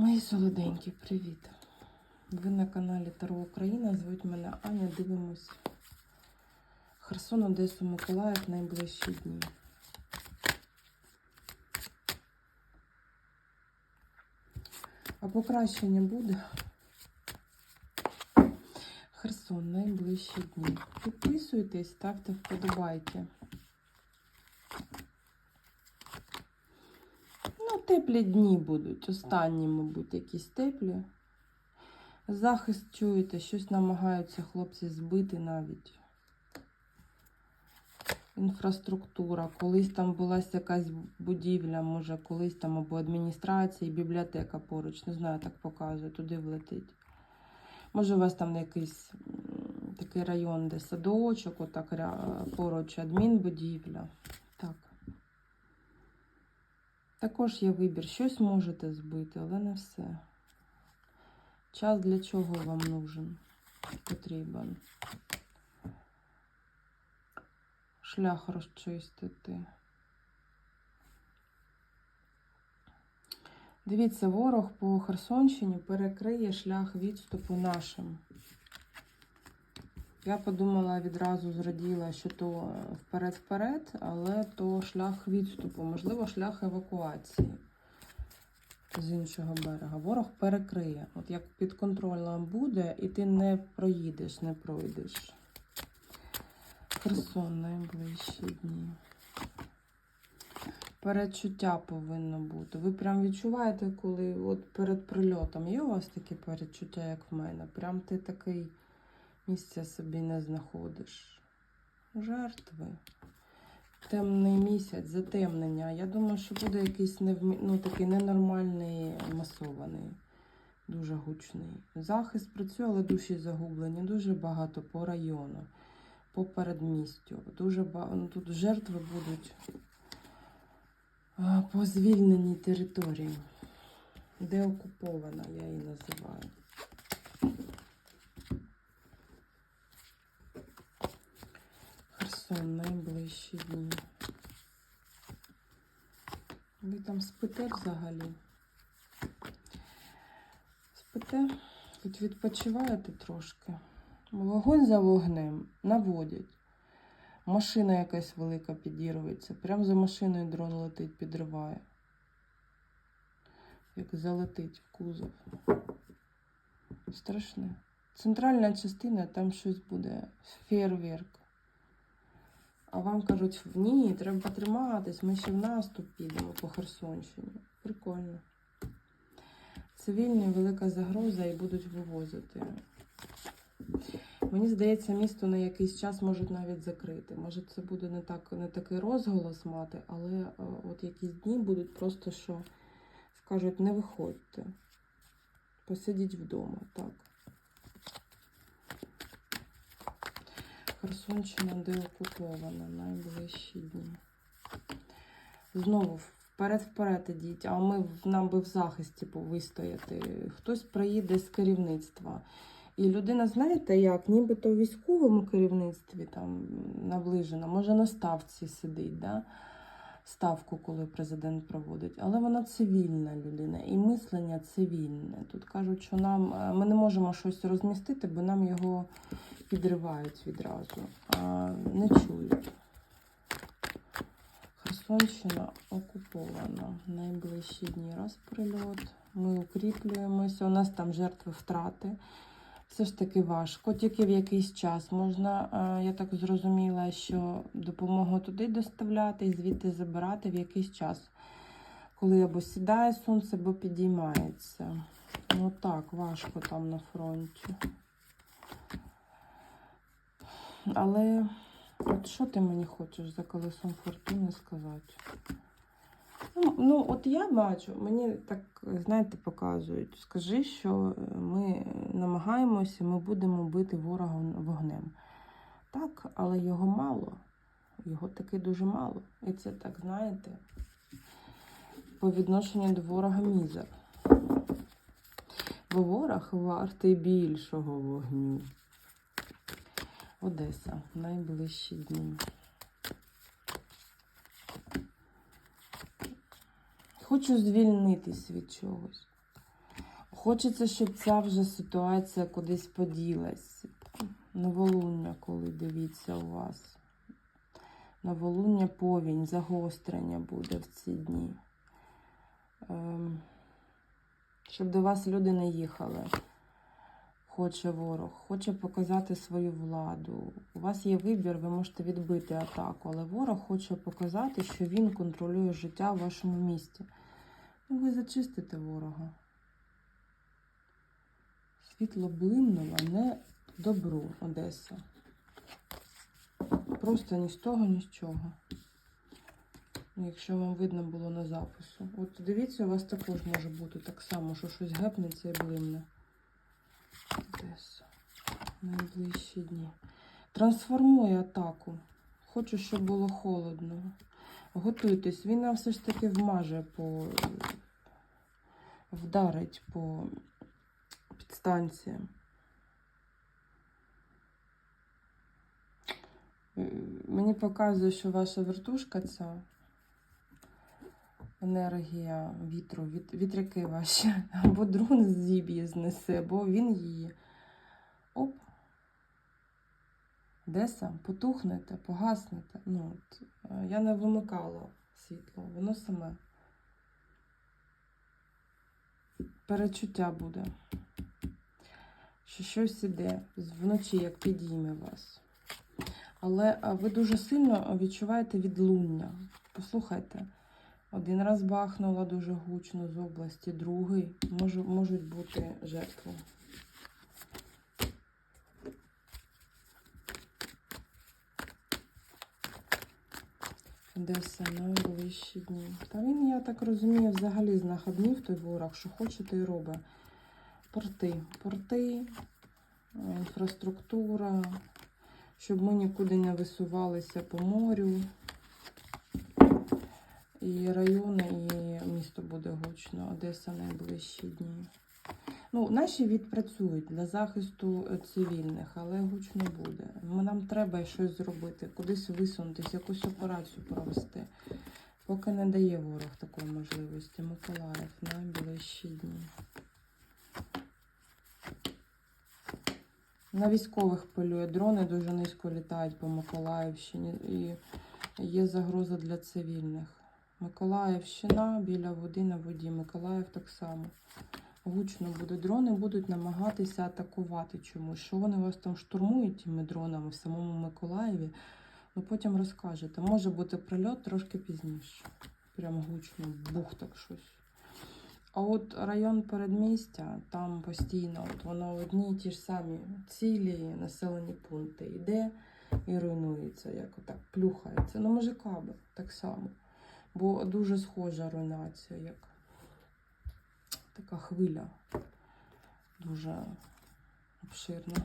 Мої солоденькі, привіт! Ви на каналі Таро Україна. Звуть мене Аня. Дивимось Херсон, Одесу, Миколаїв найближчі дні. А покращення буде. Херсон, найближчі дні. Підписуйтесь, ставте вподобайки. Ну, теплі дні будуть. Останні, мабуть, якісь теплі. Захист чуєте, щось намагаються хлопці збити навіть. Інфраструктура. Колись там була якась будівля, може, колись там або адміністрація, бібліотека поруч. Не знаю, так показує, туди влетить. Може, у вас там якийсь такий район, де садочок, отак поруч адмінбудівля. Так. Також є вибір. Щось можете збити, але не все. Час для чого вам нужен? Потрібен. Шлях розчистити. Дивіться, ворог по Херсонщині перекриє шлях відступу нашим. Я подумала відразу зраділа, що то вперед-вперед, але то шлях відступу, можливо, шлях евакуації з іншого берега. Ворог перекриє. От як під контролем буде, і ти не проїдеш, не пройдеш. Херсон найближчі дні. Передчуття повинно бути. Ви прям відчуваєте, коли от перед прильотом є у вас такі передчуття, як в мене. Прям ти такий місця собі не знаходиш. Жертви. Темний місяць, затемнення. Я думаю, що буде якийсь невмі... ну, такий ненормальний масований, дуже гучний. Захист працює, але душі загублені. Дуже багато по району, по передмістю. Дуже багато. Ну, тут жертви будуть по звільненій території, де окупована, я її називаю. Херсон найближчі дні. Ви там спите взагалі? Спите? Хоч відпочиваєте трошки. Вогонь за вогнем наводять. Машина якась велика підірветься. Прямо за машиною дрон летить, підриває. Як залетить в кузов. Страшне. Центральна частина, там щось буде. Фейерверк. А вам кажуть, ні, треба триматись, ми ще в наступ підемо по Херсонщині. Прикольно. Цивільні велика загроза і будуть вивозити. Мені здається, місто на якийсь час можуть навіть закрити. Може, це буде не так, не такий розголос мати, але е, от якісь дні будуть просто що скажуть, не виходьте. Посидіть вдома, так. Херсонщина деокупована найближчі дні. Знову вперед-вперед ідіть, а ми нам би в захисті вистояти. Хтось приїде з керівництва. І людина, знаєте, як, нібито в військовому керівництві там наближена, може на ставці сидить, да? Ставку, коли президент проводить, але вона цивільна людина і мислення цивільне. Тут кажуть, що нам е, ми не можемо щось розмістити, бо нам його підривають відразу, а не чують. Херсонщина окупована. Найближчі дні раз прильот. Ми укріплюємося. У нас там жертви втрати. Все ж таки важко. Тільки в якийсь час можна, е, я так зрозуміла, що допомогу туди доставляти і звідти забирати в якийсь час, коли або сідає сонце, або підіймається. Ну так, важко там на фронті. Але от що ти мені хочеш за колесом фортуни сказати? Ну, от я бачу, мені так, знаєте, показують. Скажи, що е, ми намагаємося, ми будемо бити ворога вогнем. Так, але його мало. Його таки дуже мало. І це так, знаєте, по відношенню до ворога мізер. Бо ворог вартий більшого вогню. Одеса, найближчі дні. Хочу звільнитись від чогось. Хочеться, щоб ця вже ситуація кудись поділась. Новолуння, коли дивіться у вас. Новолуння повінь, загострення буде в ці дні. Ем, щоб до вас люди не їхали. Хоче ворог, хоче показати свою владу. У вас є вибір, ви можете відбити атаку, але ворог хоче показати, що він контролює життя в вашому місті. Ну, ви зачистите ворога. Світло блимнуло, не добру, Одеса. Просто ні з того, ні з чого. Ну, Якщо вам видно було на запису. От дивіться, у вас також може бути так само, що щось гепнеться і блимне. Одеса. Найближчі дні. Трансформує атаку. Хочу, щоб було холодно. Готуйтесь, він нам все ж таки вмаже по вдарить по підстанціям. Е, Мені показує, що ваша вертушка ця енергія вітру, віт, вітряки ваші, або дрон з зіб'ї знесе, або він її. Оп. Деса, потухнете, погаснете. Ну, от, е, я не вимикала світло, воно саме. Перечуття буде. Що щось іде вночі, як підійме вас. Але ви дуже сильно відчуваєте відлуння. Послухайте, один раз бахнула дуже гучно з області, другий можуть бути жертви. Одеса найближчі дні. Та він, я так розумію, взагалі знаходнів той ворог, що хоче, то й робить. Порти. Порти, е, інфраструктура, щоб ми нікуди не висувалися по морю. І райони, і місто буде гучно. Одеса найближчі дні. Ну, наші відпрацюють для захисту е, цивільних, але гучно буде. Нам треба щось зробити, кудись висунутися, якусь операцію провести. Поки не дає ворог такої можливості. Миколаїв найближчі дні. На військових полює дрони дуже низько літають по Миколаївщині і є загроза для цивільних. Миколаївщина біля води на воді. Миколаїв так само. Гучно буде. Дрони будуть намагатися атакувати чомусь. Що вони вас там штурмують тими дронами в самому Миколаєві? Ну потім розкажете. Може бути прильот трошки пізніше. Прям гучно, бух так щось. А от район передмістя, там постійно от воно одні й ті ж самі цілі населені пункти йде і руйнується, як отак плюхається. Ну, може, каби так само. Бо дуже схожа руйнація, як така хвиля. Дуже обширна.